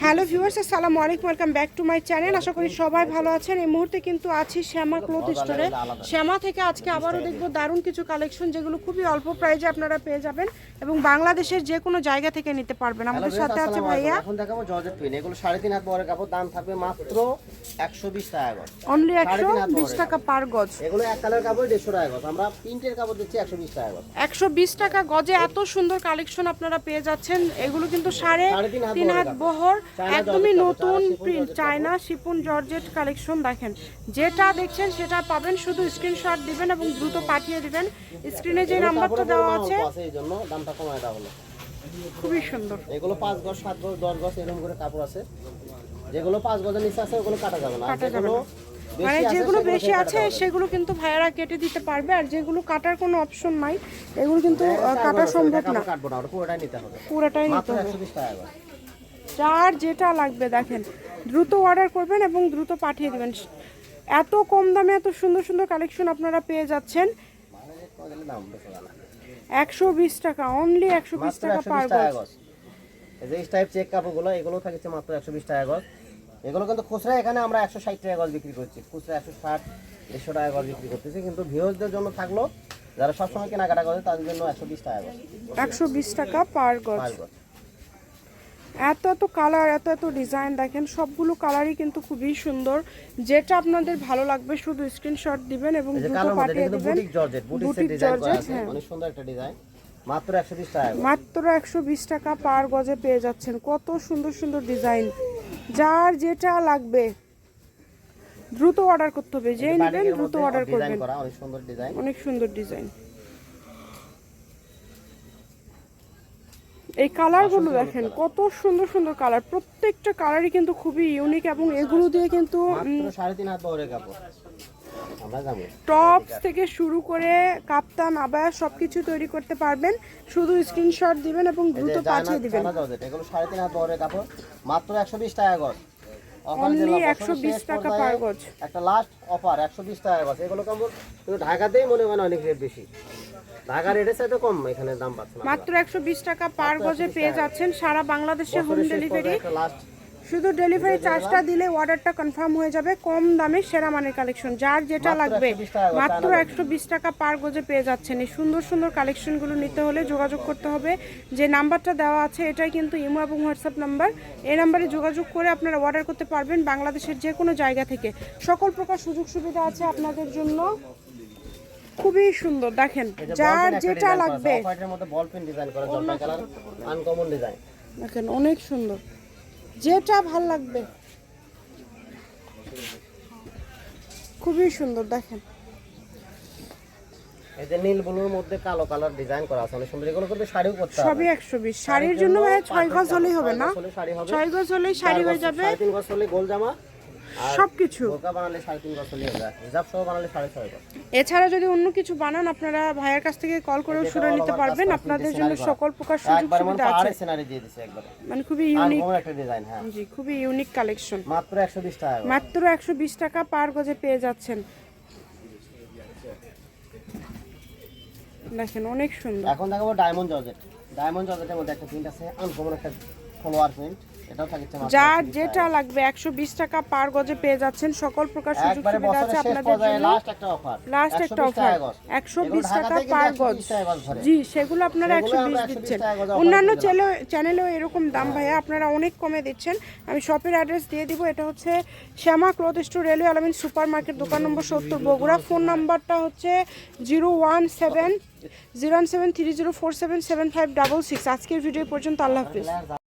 Hello viewers আসসালামু আলাইকুম welcome back to my channel আশা করি সবাই ভালো আছেন। এই মুহূর্তে কিন্তু আছি শ্যামা ক্লথ স্টোরে শ্যামা থেকে আজকে আবারও দেখব দারুণ কিছু কালেকশন যেগুলো খুবই অল্প প্রাইজে আপনারা পেয়ে যাবেন এবং বাংলাদেশের যে কোনো জায়গা থেকে নিতে পারবেন। আমাদের সাথে আছে ভাইয়া। এখন দেখাবো জর্জেট টুইন এগুলো সাড়ে তিন হাত বড় কাপড় দাম থাকবে মাত্র একশো বিশ টাকা গজ অনলি একশো বিশ টাকা পার গজ। এগুলো এক কালার কাপড় দেড়শো টাকা গজ। আমরা প্রিন্টের কাপড় দিচ্ছি একশো বিশ টাকা গজ। একশো বিশ টাকা গজে এত সুন্দর কালেকশন আপনারা পেয়ে যাচ্ছেন। এগুলো কিন্তু সাড়ে তিন হাত। বহর। একদমই নতুন প্রিন্ট চায়না শিপুন জর্জেট কালেকশন দেখেন। যেটা দেখছেন সেটা পাবেন শুধু স্ক্রিনশট দিবেন এবং দ্রুত পাঠিয়ে দিবেন। স্ক্রিনে যে নাম্বারটা দেওয়া আছে। খুবই সুন্দর। এগুলো পাঁচ গজ সাত গজ দশ গজ এরকম করে কাপড় আছে। যেগুলো পাঁচ গজের নিচে আছে ওগুলো কাটা যাবে না। যেগুলো মানে বেশি আছে, যেগুলো সেগুলো বেশি আছে সেগুলো কিন্তু ভাইয়ারা কেটে দিতে পারবে। আর যেগুলো কাটার কোনো অপশন নাই এগুলো কিন্তু কাটা সম্ভব না। পুরোটাই নিতে হবে। পুরোটাই নিতে হবে। যার যেটা লাগবে দেখেন দ্রুত অর্ডার করবেন এবং দ্রুত পাঠিয়ে দেবেন। এত কম দামে এত সুন্দর সুন্দর কালেকশন আপনারা পেয়ে যাচ্ছেন। একশো বিশ টাকা অনলি একশো বিশ টাকা পার গজ। যে টাইপ চেক কাপড়গুলো এগুলো থাকছে মাত্র একশো বিশ টাকা গজ। এগুলো কিন্তু খুচরা এখানে আমরা একশো ষাট টাকা গজ বিক্রি করছি। খুচরা একশো ষাট দেড়শো টাকা গজ বিক্রি করতেছি। কিন্তু ভিউজদের জন্য থাকল যারা সবসময় কেনাকাটা করে তাদের জন্য একশো বিশ টাকা গজ। একশো বিশ টাকা পার গজ। এত এত কালার এত এত ডিজাইন দেখেন সবগুলো কালারই কিন্তু খুবই সুন্দর। যেটা আপনাদের ভালো লাগবে শুধু স্ক্রিনশট দিবেন এবং দ্রুত পাঠিয়ে দিবেন। বুটিক জর্জেট হ্যাঁ। অনেক সুন্দর একটা ডিজাইন মাত্র একশো বিশ টাকা পার গজে পেয়ে যাচ্ছেন। কত সুন্দর সুন্দর ডিজাইন যার যেটা লাগবে দ্রুত অর্ডার করতে হবে। যেই নেবেন দ্রুত অর্ডার করবেন। অনেক সুন্দর ডিজাইন অনেক সুন্দর ডিজাইন এই কালারগুলো দেখেন কত সুন্দর সুন্দর কালার প্রত্যেকটা কালারই কিন্তু খুবই ইউনিক এবং এগুলো দিয়ে কিন্তু টপস থেকে শুরু করে কাপ্তান আবায়া সবকিছু তৈরি করতে পারবেন। শুধু স্ক্রিনশট দিবেন এবং দ্রুত পাঠিয়ে দিবেন। এগুলো সাড়ে তিন হাত বহরের কাপড়। মাত্র একশো বিশ টাকা গজ। দিলাম, 120 টাকা per গজ। একটা লাস্ট অফার একশো বিশ টাকা গজ। এগুলো কিন্তু ঢাকাতেই মনে হয় অনেক রেট বেশি। ঢাকা রেটের সাথে কম এখানে দাম পাচ্ছে মাত্র একশো বিশ টাকা পার গজে পেয়ে যাচ্ছেন সারা বাংলাদেশে হোম ডেলিভারি শুধু ডেলিভারি চার্জটা দিলে অর্ডারটা কনফার্ম হয়ে যাবে কম দামে সেরা মানের কালেকশন যার যেটা লাগবে 120 টাকা করে, মাত্র একশো বিশ টাকা পার গজে পেয়ে যাচ্ছেন। এই সুন্দর সুন্দর কালেকশনগুলো নিতে হলে যোগাযোগ করতে হবে। যে নাম্বারটা দেওয়া আছে এটাই কিন্তু ইমো এবং হোয়াটসঅ্যাপ নাম্বার। এই নাম্বারে যোগাযোগ করে আপনারা অর্ডার করতে পারবেন বাংলাদেশের যে কোনো জায়গা থেকে। সকল প্রকার সুযোগ সুবিধা আছে আপনাদের জন্য। খুবই সুন্দর দেখেন যার যেটা লাগবে। দেখেন অনেক সুন্দর। যেটা ভালো লাগবে। খুবই সুন্দর দেখেন। এই যে নীল ব্লুর মধ্যে কালো কালার ডিজাইন করা আছে। অনেক সুন্দর। এগুলো কিন্তু শাড়িও করতে হবে। সবই একশো বিশ। শাড়ির জন্য ভাই গজ হলেই হবে না? ছয় গজ হলে শাড়ি হবে হলেই শাড়ি হয়ে যাবে। গজ হলে গোল জামা। সবকিছু। বানালে সাড়ে তিন গজ হলে হবে হিজাব সহ বানালে সাড়ে ছয় গজ এছাড়া যদি অন্য কিছু বানান আপনারা ভাইয়ের কাছ থেকে কল করেও শুনে নিতে পারবেন। আপনাদের জন্য সকল প্রকার সুযোগ সুবিধা আছে। সিনারি দিয়ে দিছে একবার। মানে খুবই ইউনিক একটা ডিজাইন হ্যাঁ। জি খুবই ইউনিক কালেকশন মাত্র একশো বিশ টাকা মাত্র একশো বিশ টাকা পার গজে পেয়ে যাচ্ছেন। দেখেন অনেক সুন্দর। এখন দেখাবো ডায়মন্ড জর্জেট ডায়মন্ড জর্জেটের মধ্যে একটা প্রিন্ট আছে আনকমন একটা ফলোয়ার প্রিন্ট যার যেটা লাগবে একশো বিশ টাকা পার গজে পেয়ে যাচ্ছেন সকল প্রকার সুযোগ সুবিধা আছে আপনাদের জন্য। লাস্ট একটা অফার একশো বিশ টাকা পার গজ। জি সেগুলো আপনারা একশো বিশ দিচ্ছেন। অন্যান্য চ্যানেলেও এরকম দাম ভাইয়া আপনারা অনেক কমে দিচ্ছেন। আমি শপের অ্যাড্রেস দিয়ে দিব এটা হচ্ছে Shyama cloth store railway Alamin supermarket দোকান নম্বর সত্তর বগুড়া। ফোন নাম্বারটা হচ্ছে zero one seven zero one seven three zero four seven seven five double six আজকের ভিডিও পর্যন্ত আল্লাহ হাফিজ।